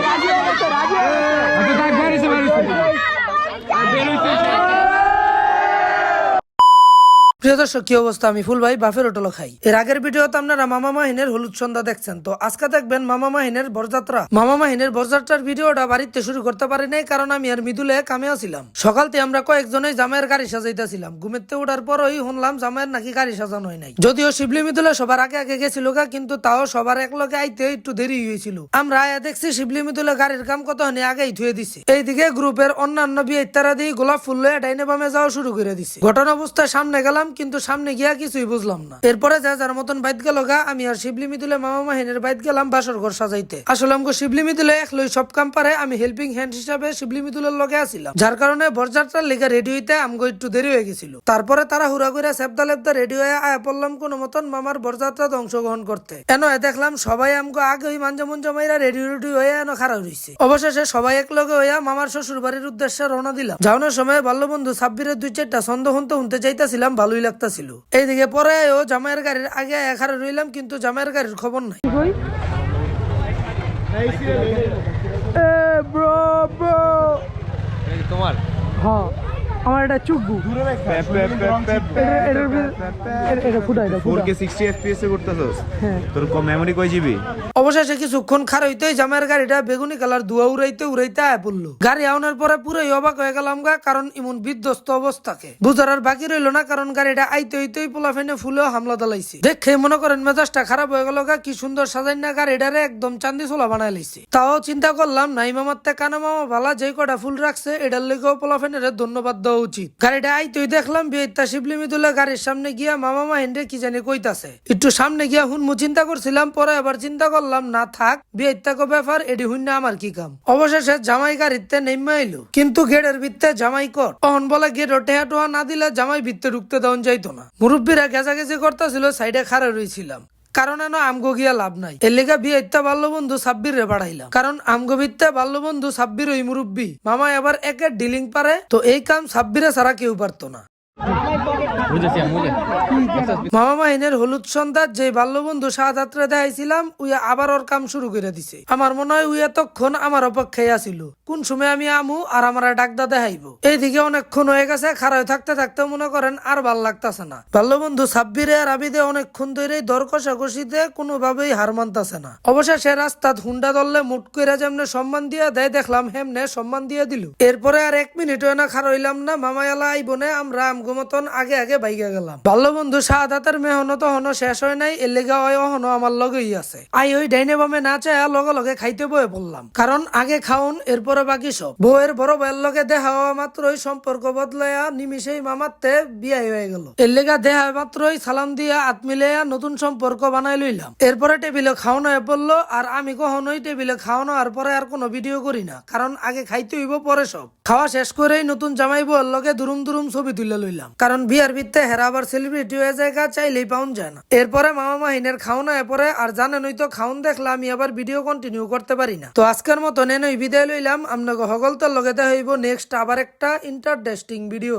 Thank you. প্রিয় দর্শক, কি অবস্থা? আমি ফুল ভাই, বাফের হোটেল খাই। এর আগের ভিডিওতে আপনারা মামা মাহিনের হলুদ সন্ধ্যা দেখছেন। তো আজকে দেখবেন মামা মাহিনের বরযাত্রা। মামা মাহিনের বরযাত্রার ভিডিওটা বাড়িতে শুরু করতে পারি নাই, কারণ আমি আর মৃদুলে কামে ছিলাম সকালতে আমরা কয়েকজনই জামাইয়ের গাড়ি সাজাইতেছিলাম। ঘুমেতে ওঠার পরই শুনলাম জামাইয়ের নাকি গাড়ি সাজানো হয় নাই। যদিও শিবলি মৃদুলে সবার আগে আগে গেছিল গা, কিন্তু তাও সবার এক লগে আইতে একটু দেরি হয়েছিল। আমরা আয়া দেখছি শিবলি মৃদুলে গাড়ির কাম কত হনে আগেই ধুয়ে দিছে। এইদিকে গ্রুপের অন্যান্য বিয়ে ইত্যাদি গোলাপ ফুল লয়ে ডাইনে বামে যাওয়া শুরু করে দিছে। ঘটনা অবস্থায় সামনে গেলাম কিন্তু সামনে গিয়া কিছুই বুঝলাম না। এরপরে যা যার মতন বাইত গেল গা, আমি আর শিবলি মিতুলে মামা মাহিনের বাইত গেলাম বাসর ঘর সাজাইতে। আসলে আমগো শিবলি মিতুলে এক লই সব কাম পারে, আমি হেল্পিং হ্যান্ড হিসাবে শিবলি মিতুলের লগে আসিলাম যার কারণে বরযাত্রার লেগে রেডি হইতে আমগো একটু দেরি হয়ে গেছিল। তারপরে তারা হুরা করে সেপদা লেপদা রেডি হয়ে আয়া পড়লাম কোনো মতন মামার বরযাত্রাতে অংশগ্রহণ করতে। এন দেখলাম সবাই আমগো আগে ওই মাঞ্জা মুঞ্জা মাইরা রেডি রেডি হয়ে এন খারাপ হইছে। অবশেষে সবাই এক লগে হইয়া মামার শ্বশুর বাড়ির উদ্দেশ্যে রওনা দিলাম। যাওয়ানোর সময় বাল্যবন্ধু সাব্বিরের দুই চারটা ছন্দ হনতে শুনতে চাইতাছিলাম ভালোই লাগতাছিল। এইদিকে পরে ও জামাইয়ের গাড়ির আগে এখানে রইলাম কিন্তু জামাইয়ের গাড়ির খবর নাই। তোমার? হ্যাঁ। আমার এটা চুকবু হ্যাঁ। তোর কম মেমোরি কয় জিবি? অবশেষে কিছুক্ষণ খার হইতেই জামাইয়ের গাড়িটা বেগুনি কালার ধোয়া উড়াইতে উড়াইতে আয় পড়ল। গাড়ি আউনের পরে পুরোই অবাক হয়ে গেলাম গা কারণ ইমন বিধ্বস্ত অবস্থাকে। বুঝার আর বাকি রইল না কারণ গাড়িটা আইতে হইতেই পোলা ফেনে ফুলেও হামলা দালাইছে। দেখে মনে করেন মেজাজটা খারাপ হয়ে গেল গা কি সুন্দর সাজাই না গাড়িটারে একদম চান্দি ছোলা বানাই লাইছে। তাও চিন্তা করলাম নাই মামার তে কানা মামা ভালা যে কটা ফুল রাখছে এটার লেগেও পোলা ফেনের ধন্যবাদ দেওয়া উচিত। গাড়িটা আইতেই দেখলাম বিয়েতা শিবলি মিদুল্লা গাড়ির সামনে গিয়া মামা মাহিন্দ্রে কি জানি কইতাছে। একটু সামনে গিয়া হুনমু চিন্তা করছিলাম, পরে আবার চিন্তা করলাম, না থাক বিয়েতাকো ব্যাপার, এডি হুন্না আমার কি কাম। অবশেষে জামাই গাড়িতে নেমে আইলো। কিন্তু গেটের ভিত্তে জামাই কর। অহন বলে গেট টেহা টোহা না দিলে জামাই ভিত্তে ঢুকতে দেওয়া যাইতো না। মুরব্বীরা গেজাগেজি করতেছিল, সাইডে খাড়া রইছিলাম। কারণ এন আমগো গিয়া লাভ নাই। এর লেগা বিয়ে ইত্যা বাল্য বন্ধু সাব্বির রে বাড়াইলাম। কারণ আমগো বিত্যা বাল্য বন্ধু সাব্বির ওই মুরব্বী। মামা এবার একে ডিলিং পারে, তো এই কাম সাব্বিরে ছাড়া কেউ পারতো না। মামা হলুদ যে বাল্যবন্ধু দেখাইছিলাম, উইয়া আবার ওর কাম শুরু করে দিছে। আমার মনে হয় উইয়া তখন আমার অপেক্ষায় আসিল কোন সময় আমি আমু আর আমার ডাকদা দেখাইব? এইদিকে অনেকক্ষণ হয়ে গেছে থাকতে থাকতে মনে করেন আর ভালো লাগতাছে না। বাল্যবন্ধু সাব্বিরে আর আবিদে অনেকক্ষণ ধরে দর কষাকষিতে কোনোভাবেই হার মানতাছে না। অবশেষে রাস্তাত হুন্ডা দললে মুট কইরা যেমনে সম্মান দিয়া দেয়, দেখলাম হেমনে সম্মান দিয়ে দিল। এরপরে আর এক মিনিট না খারইলাম না, মামায়ালা আইবনে আমরা আমগো মতন আগে আগে বাইগা গেলাম। বাল্যবন্ধু শাহাদাতের মেহনত হনো শেষ হয় নাই, এর লেগা হয় অহনো আমার লগেই আছে। আই ওই ডাইনে বামে না চায় লগে লগে খাইতে বয়ে পড়লাম। কারণ আগে খাউন, এরপরে বাকি সব। বউয়ের বড় ভাইয়ের লগে দেখা হওয়া মাত্রই সম্পর্ক বদলাইয়া নিমিশেই মামাতে বিয়ে হয়ে গেল। এর লেগা দেখা মাত্রই সালাম দিয়া হাত মিলাইয়া নতুন সম্পর্ক বানাই লইলাম। এরপরে টেবিলে খাওয়ানো হয়ে পড়ল, আর আমি কখনোই টেবিলে খাওয়ানো আর পরে আর কোনো ভিডিও করি না, কারণ আগে খাইতে হইব পরে সব। খাওয়া শেষ করেই নতুন জামাই বউর লগে দুরুম দুরুম ছবি তুলে লইলাম। কারণ বিয়ার ভিত্তে হেরা আবার সেলিব্রিটি হয়ে যায় চাইলেই পাউন যায় না। এরপরে মামা মাহিনের খাওনা এরপরে আর জানেন তো খাউন দেখলাম আমি আবার ভিডিও কন্টিনিউ করতে পারি না। তো আজকের মতো নেন ওই বিদায় লইলাম। আপনাকে হগলতার লগে দেখা হইব নেক্সট আবার একটা ইন্টারটেস্টিং ভিডিও